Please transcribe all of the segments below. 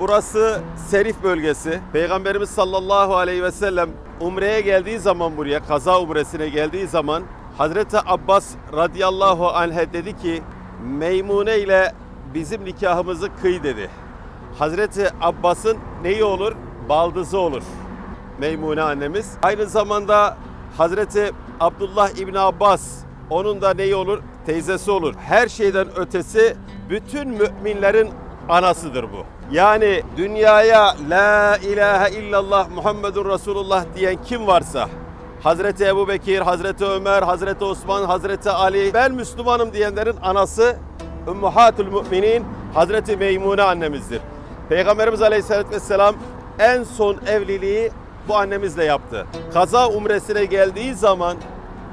Burası Serif bölgesi. Peygamberimiz sallallahu aleyhi ve sellem Umre'ye geldiği zaman buraya, kaza umresine geldiği zaman Hazreti Abbas radıyallahu anh'e dedi ki Meymune ile bizim nikahımızı kıy dedi. Hazreti Abbas'ın neyi olur? Baldızı olur. Meymune annemiz. Aynı zamanda Hazreti Abdullah İbni Abbas onun da neyi olur? Teyzesi olur. Her şeyden ötesi bütün müminlerin anasıdır bu. Yani dünyaya la ilahe illallah Muhammedun Resulullah diyen kim varsa Hazreti Ebu Bekir, Hazreti Ömer, Hazreti Osman, Hazreti Ali ben Müslümanım diyenlerin anası Ümmühatul Müminin Hazreti Meymune annemizdir. Peygamberimiz Aleyhisselatü Vesselam en son evliliği bu annemizle yaptı. Kaza umresine geldiği zaman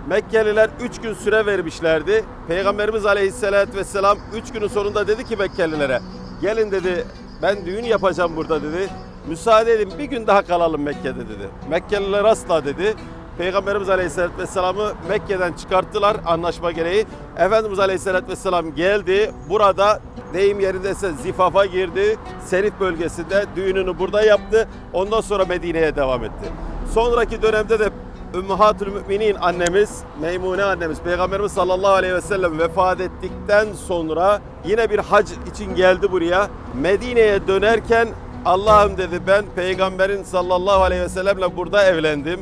Mekkeliler 3 gün süre vermişlerdi. Peygamberimiz Aleyhisselatü Vesselam 3 günün sonunda dedi ki Mekkelilere gelin dedi ben düğün yapacağım burada dedi. Müsaade edin bir gün daha kalalım Mekke'de dedi. Mekkeliler asla dedi. Peygamberimiz Aleyhisselatü Vesselam'ı Mekke'den çıkarttılar anlaşma gereği. Efendimiz Aleyhisselatü Vesselam geldi. Burada deyim yerindeyse zifafa girdi. Serif bölgesinde düğününü burada yaptı. Ondan sonra Medine'ye devam etti. Sonraki dönemde de Ümmühatül Müminin annemiz, Meymune annemiz, Peygamberimiz sallallahu aleyhi ve sellem vefat ettikten sonra yine bir hac için geldi buraya. Medine'ye dönerken Allah'ım dedi ben peygamberin sallallahu aleyhi ve sellemle burada evlendim.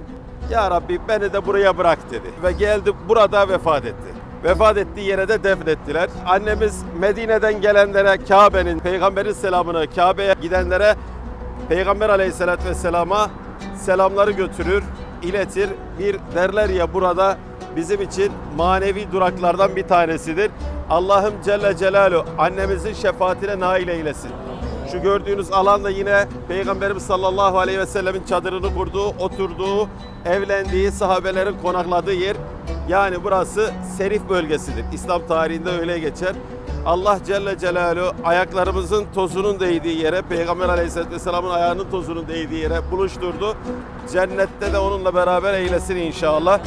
Ya Rabbi beni de buraya bırak dedi. Ve geldi burada vefat etti. Vefat ettiği yere de defnettiler. Annemiz Medine'den gelenlere Kabe'nin, peygamberin selamını Kabe'ye gidenlere Peygamber aleyhissalatü vesselama selamları götürür, iletir. Bir derler ya burada bizim için manevi duraklardan bir tanesidir. Allah'ım Celle Celaluhu annemizin şefaatine nail eylesin. Şu gördüğünüz alanda yine Peygamberimiz sallallahu aleyhi ve sellemin çadırını kurduğu, oturduğu, evlendiği, sahabelerin konakladığı yer. Yani burası Serif bölgesidir. İslam tarihinde öyle geçer. Allah Celle Celaluhu ayaklarımızın tozunun değdiği yere, Peygamber Aleyhisselatü Vesselam'ın ayağının tozunun değdiği yere buluşturdu. Cennette de onunla beraber eylesin inşallah.